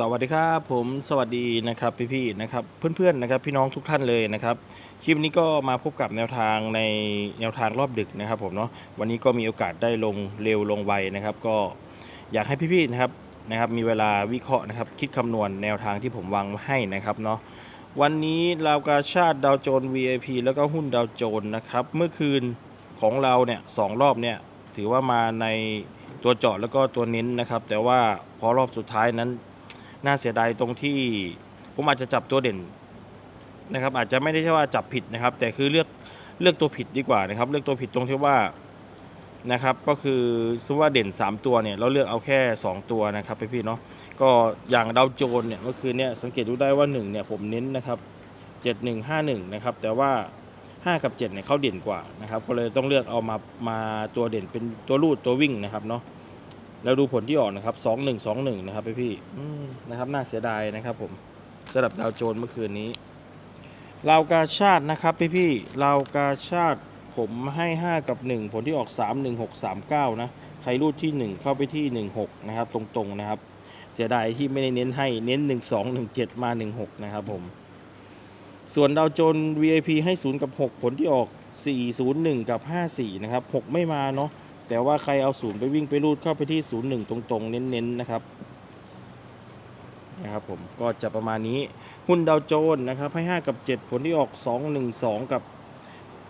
สวัสดีครับผมสวัสดีนะครับพี่ๆนะครับเพื่อนๆนะครับพี่น้องทุกท่านเลยนะครับคลิปนี้ก็มาพบกับแนวทางในแนวทางรอบดึกนะครับผมเนาะวันนี้ก็มีโอกาสได้ลงเร็วลงไวนะครับ ก็อยากให้พี่ๆนะครับนะครับมีเวลาวิเคราะห์นะครับคิดคำนวณแนวทางที่ผมวางมาให้นะครับเนาะวันนี้ราวกาชาติดาวโจน VIP แล้วก็หุ้นดาวโจนนะครับเมื่อคืนของเราเนี่ยสองรอบเนี่ยถือว่ามาในตัวเจาะแล้วก็ตัวเน้นนะครับ แต่ว่าพอรอบสุดท้ายนั้น น่าเสียดายตรงที่ผมอาจจะจับตัวเด่นนะครับ อาจจะไม่ได้ใช่ว่าจับผิดนะครับ แต่คือเลือกเลือกตัวผิดดีกว่านะครับ เลือกตัวผิดตรงที่ว่านะครับ ก็คือสมมติว่าเด่น 3 ตัวเนี่ยเราเลือกเอาแค่ 2 ตัวนะครับพี่ๆเนาะก็อย่างดาวโจนเนี่ยเมื่อคืนเนี่ยสังเกตดูได้ว่า1เนี่ยผมเน้นนะครับ7151นะครับแต่ว่า 5 กับ 7เนี่ยเขาเด่นกว่านะครับก็เลยต้องเลือกเอามามาตัวเด่นเป็นตัวรูดตัววิ่งนะครับเนาะ แล้วดูผลที่ออกนะครับ2 1 2 1นะครับพี่พี่นะครับน่าเสียดายนะครับผมสำหรับดาวโจนส์เมื่อคืนนี้ลาวกาชาตินะครับพี่พี่ลาวกาชาติผมให้ 5 กับ 1 ผลที่ออก 3 1 6 3 9 นะ ใครรูดที่ 1 เข้าไปที่ 1 6 นะครับ ตรงๆนะครับ เสียดายที่ไม่ได้เน้นให้เน้น 1 2 1 7 มา 1 6 นะครับผม ส่วนดาวโจนส์ VIP ให้ 0 กับ 6 ผลที่ออก 4 0 1 กับ 5 4 นะครับ 6 ไม่มาเนาะ แต่ว่าใครเอาศูนย์ไปวิ่งไปรูดเข้าไปที่ศูนย์หนึ่งตรงๆ เน้นๆนะครับนะครับผมก็จะประมาณนี้หุ้นดาวโจนส์นะครับให้ 5 กับ 7 ผลที่ออก 2 1 2 กับ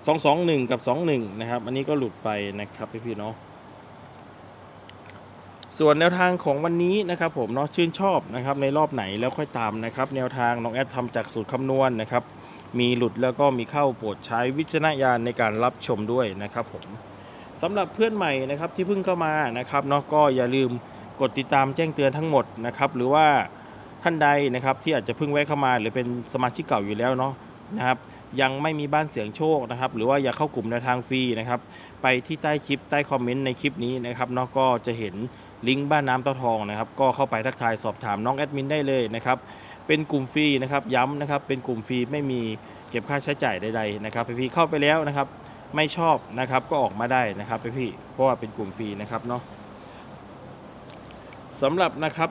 2 2 1 กับ 2 1 นะครับ อันนี้ก็หลุดไปนะครับพี่ๆเนาะส่วนแนวทางของวันนี้นะครับผมเนาะชื่นชอบนะครับในรอบไหนแล้วค่อยตามนะครับแนวทางน้องแอดทำจากสูตรคำนวณนะครับ มีหลุดแล้วก็มีเข้าโปรดใช้วิจารณญาณในการรับชมด้วยนะครับผม สำหรับเพื่อนใหม่นะครับที่เพิ่งเข้ามานะครับเนาะก็อย่าลืมกดติดตามแจ้งเตือนทั้งหมดนะครับหรือว่าท่านใดนะครับที่อาจจะเพิ่งแวะเข้ามา หรือเป็นสมาชิกเก่าอยู่แล้วเนาะนะครับยังไม่มีบ้านเสียงโชคนะครับหรือว่าอยากเข้ากลุ่มในวทางฟรีนะครับไปที่ใต้คลิปใต้คอมเมนต์ในคลิปนี้นะครับเนาะก็จะเห็นลิงก์บ้านน้ำเต้าทองนะครับก็เข้าไปทักทายสอบถามน้องแอดมินได้เลยนะครับเป็นกลุ่มฟรีนะครับย้ำนะครับเป็นกลุ่มฟรีไม่มีเก็บค่าใช้จ่ายใดๆนะครับพี่ๆเข้าไปแล้วนะครับ ไม่ชอบนะครับก็ออกมาได้นะครับพี่ๆเพราะว่าเป็นกลุ่มฟรีนะครับเนาะสำหรับนะครับ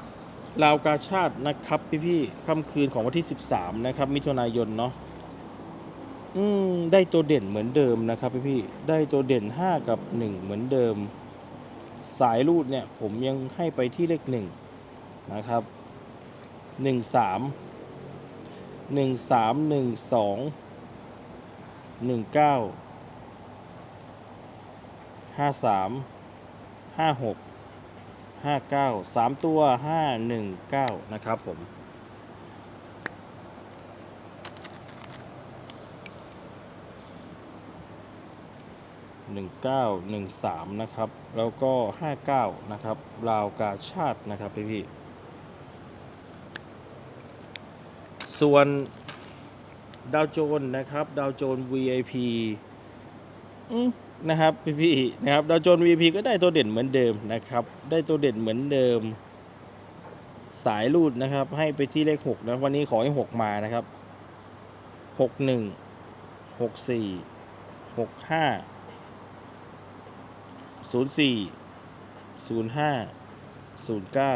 ลาวกาชาตินะครับพี่ๆค่ำคืนของวันที่ 13 นะครับ มิถุนายนเนาะอืมได้ตัวเด่นเหมือนเดิมนะครับพี่ๆได้ตัวเด่น 5 กับ 1 เหมือนเดิม สายรูดเนี่ยผมยังให้ไปที่เลข1นะครับ 1 3 1 3 1 2 1 9 ห้าสามห้าหกห้าเก้าสามตัวห้าหนึ่งเก้านะครับผมหนึ่งเก้าหนึ่งสามนะครับ แล้วก็ห้าเก้านะครับราวกาชาตินะครับพี่พี่ส่วนดาวโจนนะครับ ดาวโจน VIP อืม นะครับพี่ๆนะครับดาวโจนส์ VP ก็ได้ตัวเด่นเหมือนเดิมนะครับ ได้ตัวเด่นเหมือนเดิม สายรูดนะครับ ให้ไปที่เลขหกนะวันนี้ขอให้หกมานะครับหกหนึ่งหกสี่หกห้าศูนย์สี่ศูนย์ห้าศูนย์เก้า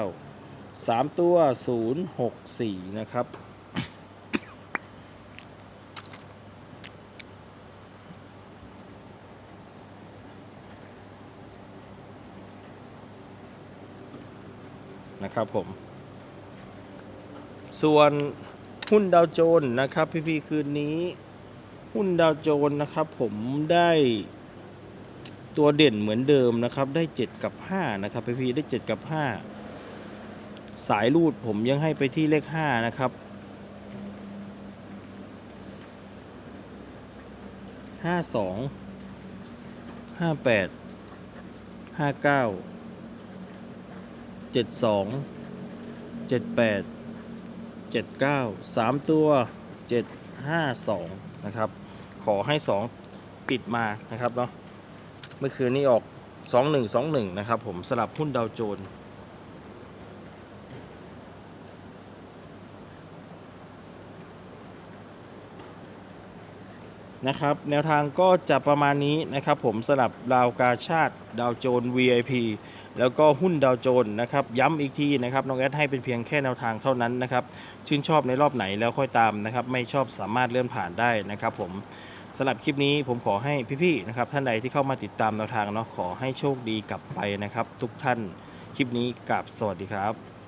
สามตัวศูนย์หกสี่นะครับ นะครับผม ส่วนหุ้นดาวโจนส์นะครับ พี่ๆคืนนี้ หุ้นดาวโจนส์นะครับ ผมได้ตัวเด่นเหมือนเดิมนะครับ ได้ 7 กับ 5 นะครับพี่ๆได้ 7 กับ 5 สายรูดผมยังให้ไปที่เลข 5 นะครับห้าสองห้าแปดห้าเก้า เจ็ดสองเจ็ดแปดเจ็ดเก้าสามตัวเจ็ดห้าสองนะครับ ขอให้สองปิดมานะครับเนาะเมื่อคืนนี้ออกสองหนึ่งสองหนึ่งนะครับผมสลับหุ้นดาวโจนส์ นะครับ แนวทางก็จะประมาณนี้นะครับ ผมสลับดาวกาชาติดาวโจน VIP แล้วก็หุ้นดาวโจนนะครับ ย้ำอีกทีนะครับน้องแอดให้เป็นเพียงแค่แนวทางเท่านั้นนะครับ ชื่นชอบในรอบไหนแล้วค่อยตามนะครับ ไม่ชอบสามารถเลื่อนผ่านได้นะครับ ผมสำหรับคลิปนี้ผมขอให้พี่ๆนะครับท่านใดที่เข้ามาติดตามแนวทางเนาะขอให้โชคดีกลับไปนะครับ ทุกท่านคลิปนี้กับสวัสดีครับ